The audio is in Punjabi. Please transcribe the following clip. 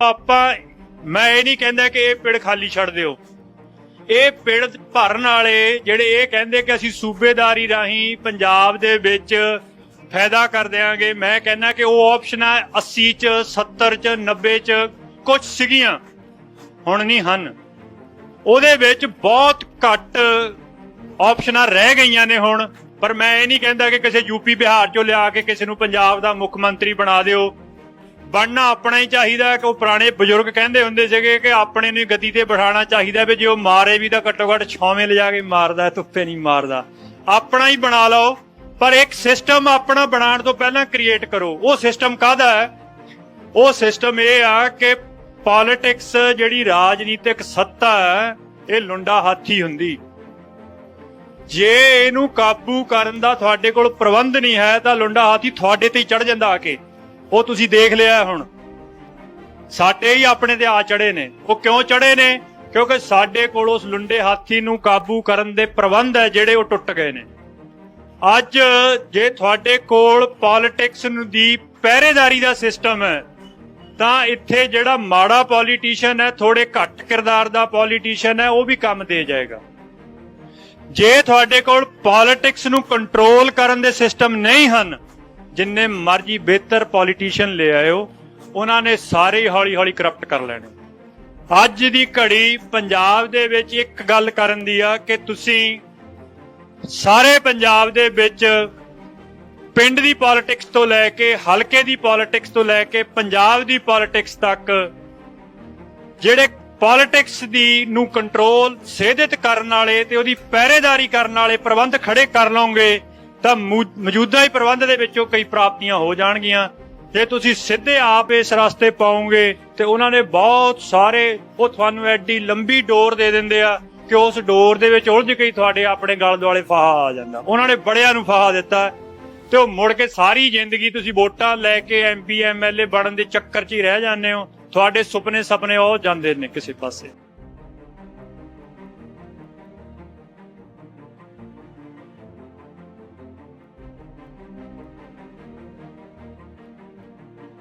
ਆਪਾਂ, ਮੈਂ ਇਹ ਨਹੀਂ ਕਹਿੰਦਾ ਕਿ ਇਹ ਪਿੜ ਖਾਲੀ ਛੱਡ ਦਿਓ। ਇਹ ਪਿੜ ਭਰਨ ਵਾਲੇ ਜਿਹੜੇ ਇਹ ਕਹਿੰਦੇ ਕਿ ਅਸੀਂ ਸੂਬੇਦਾਰੀ ਰਾਹੀਂ ਪੰਜਾਬ ਦੇ ਵਿੱਚ ਫਾਇਦਾ ਕਰ ਦਿਆਂਗੇ, ਮੈਂ ਕਹਿੰਦਾ ਕਿ ਉਹ ਆਪਸ਼ਨਾਂ 80 ਚ 70 ਚ 90 ਚ ਕੁਝ ਸੀਗੀਆਂ, ਹੁਣ ਨਹੀਂ ਹਨ। ਉਹਦੇ ਵਿੱਚ ਬਹੁਤ ਘੱਟ ਆਪਸ਼ਨਾਂ ਰਹਿ ਗਈਆਂ ਨੇ ਹੁਣ, ਪਰ ਮੈਂ ਇਹ ਨਹੀਂ ਕਹਿੰਦਾ ਕਿ ਕਿਸੇ ਯੂਪੀ ਬਿਹਾਰ ਚੋਂ ਲਿਆ ਕੇ ਕਿਸੇ ਨੂੰ ਪੰਜਾਬ ਦਾ ਮੁੱਖ ਮੰਤਰੀ ਬਣਾ ਦਿਓ। ਬਣਨਾ ਆਪਣਾ ਹੀ ਚਾਹੀਦਾ ਕਿ ਉਹ ਪੁਰਾਣੇ ਬਜ਼ੁਰਗ ਕਹਿੰਦੇ ਹੁੰਦੇ ਸੀਗੇ ਕਿ ਆਪਣੇ ਨੂੰ ਗਤੀ ਤੇ ਬਿਠਾਉਣਾ ਚਾਹੀਦਾ ਵੀ ਜੇ ਉਹ ਮਾਰੇ ਵੀ ਤਾਂ ਘੱਟੋ ਘੱਟ ਛਾਵੇਂ ਲਿਜਾ ਕੇ ਮਾਰਦਾ, ਧੁੱਪੇ ਨਹੀਂ ਮਾਰਦਾ। ਆਪਣਾ ਹੀ ਬਣਾ ਲਓ, ਪਰ ਇੱਕ ਸਿਸਟਮ ਆਪਣਾ ਬਣਾਉਣ ਤੋਂ ਪਹਿਲਾਂ ਕ੍ਰੀਏਟ ਕਰੋ। ਉਹ ਸਿਸਟਮ ਕਾਹਦਾ ਹੈ? ਉਹ ਸਿਸਟਮ ਇਹ ਆ ਕਿ ਪੋਲਿਟਿਕਸ ਜਿਹੜੀ ਰਾਜਨੀਤਿਕ ਸੱਤਾ ਹੈ, ਇਹ ਲੁੰਡਾ ਹਾਥੀ ਹੁੰਦੀ। ਜੇ ਇਹਨੂੰ ਕਾਬੂ ਕਰਨ ਦਾ ਤੁਹਾਡੇ ਕੋਲ ਪ੍ਰਬੰਧ ਨਹੀਂ ਹੈ, ਤਾਂ ਲੁੰਡਾ ਹਾਥੀ ਤੁਹਾਡੇ ਤੇ ਹੀ ਚੜ ਜਾਂਦਾ ਆ ਕੇ। ਉਹ ਤੁਸੀਂ ਦੇਖ ਲਿਆ ਹੁਣ। ਸਾਡੇ ਹੀ ਆਪਣੇ ਤੇ ਆ ਚੜੇ ਨੇ। ਉਹ ਕਿਉਂ ਚੜੇ ਨੇ? ਕਿਉਂਕਿ ਸਾਡੇ ਕੋਲ ਉਸ ਲੁੰਡੇ ਹਾਥੀ ਨੂੰ ਕਾਬੂ ਕਰਨ ਦੇ ਪ੍ਰਬੰਧ ਹੈ ਜਿਹੜੇ ਉਹ ਟੁੱਟ ਗਏ ਨੇ। ਅੱਜ ਜੇ ਤੁਹਾਡੇ ਕੋਲ ਪੋਲਿਟਿਕਸ ਦੀ ਪਹਿਰੇਦਾਰੀ ਦਾ ਸਿਸਟਮ ਹੈ, ਤਾਂ ਇੱਥੇ ਜਿਹੜਾ ਮਾੜਾ ਪੋਲੀਟੀਸ਼ੀਅਨ ਹੈ ਥੋੜੇ ਘੱਟ ਕਿਰਦਾਰ ਦਾ ਪੋਲੀਟੀਸ਼ੀਅਨ ਹੈ, ਉਹ ਵੀ ਕੰਮ ਦੇ ਜਾਏਗਾ। ਜੇ ਤੁਹਾਡੇ ਕੋਲ ਪੋਲਿਟਿਕਸ ਨੂੰ ਕੰਟਰੋਲ ਕਰਨ ਦੇ ਸਿਸਟਮ ਨਹੀਂ ਹਨ ਜਿੰਨੇ ਮਰਜ਼ੀ ਬਿਹਤਰ ਪੋਲੀਟੀਸ਼ੀਅਨ ਲੈ ਆਇਓ, ਉਹਨਾਂ ਨੇ ਸਾਰੇ ਹੌਲੀ ਹੌਲੀ ਕਰਪਟ ਕਰ ਲੈਣੇ। ਅੱਜ ਦੀ ਘੜੀ ਪੰਜਾਬ ਦੇ ਵਿੱਚ ਇੱਕ ਗੱਲ ਕਰਨ ਦੀ ਆ ਕਿ ਤੁਸੀਂ ਸਾਰੇ ਪੰਜਾਬ ਦੇ ਵਿੱਚ ਪਿੰਡ ਦੀ ਪੋਲਿਟਿਕਸ ਤੋਂ ਲੈ ਕੇ ਹਲਕੇ ਦੀ ਪੋਲਿਟਿਕਸ ਤੋਂ ਲੈ ਕੇ ਪੰਜਾਬ ਦੀ ਪੋਲਿਟਿਕਸ ਤੱਕ ਜਿਹੜੇ ਪੋਲਿਟਿਕਸ ਦੀ ਨੂੰ ਕੰਟਰੋਲ ਸੇਧਿਤ ਕਰਨ ਵਾਲੇ ਤੇ ਉਹਦੀ ਪਹਿਰੇਦਾਰੀ ਕਰਨ ਵਾਲੇ ਪ੍ਰਬੰਧ ਖੜੇ ਕਰ ਲਓਗੇ ਤਾਂ ਮੌਜੂਦਾ ਹੀ ਪ੍ਰਬੰਧ ਦੇ ਵਿੱਚੋਂ ਕਈ ਪ੍ਰਾਪਤੀਆਂ ਹੋ ਜਾਣਗੀਆਂ। ਜੇ ਤੁਸੀਂ ਸਿੱਧੇ ਆਪ ਇਸ ਰਸਤੇ ਪਾਉਂਗੇ ਤੇ ਉਹਨਾਂ ਨੇ ਬਹੁਤ ਸਾਰੇ, ਉਹ ਤੁਹਾਨੂੰ ਐਡੀ ਲੰਬੀ ਡੋਰ ਦੇ ਦਿੰਦੇ ਆ ਕਿ ਉਸ ਡੋਰ ਦੇ ਵਿੱਚ ਉਲਝ ਕੇ ਤੁਹਾਡੇ ਆਪਣੇ ਗਲ ਦੁਆਲੇ ਫਾਹਾ ਆ ਜਾਂਦਾ। ਉਹਨਾਂ ਨੇ ਬੜਿਆਂ ਨੂੰ ਫਾਹਾ ਦਿੱਤਾ ਤੇ ਉਹ ਮੁੜ ਕੇ ਸਾਰੀ ਜ਼ਿੰਦਗੀ ਤੁਸੀਂ ਵੋਟਾਂ ਲੈ ਕੇ ਐਮਪੀ ਐਮਐਲਏ ਬਣਨ ਦੇ ਚੱਕਰ 'ਚ ਹੀ ਰਹਿ ਜਾਂਦੇ ਹੋ। ਤੁਹਾਡੇ ਸੁਪਨੇ ਸੁਪਨੇ ਉਹ ਜਾਂਦੇ ਨੇ ਕਿਸੇ ਪਾਸੇ।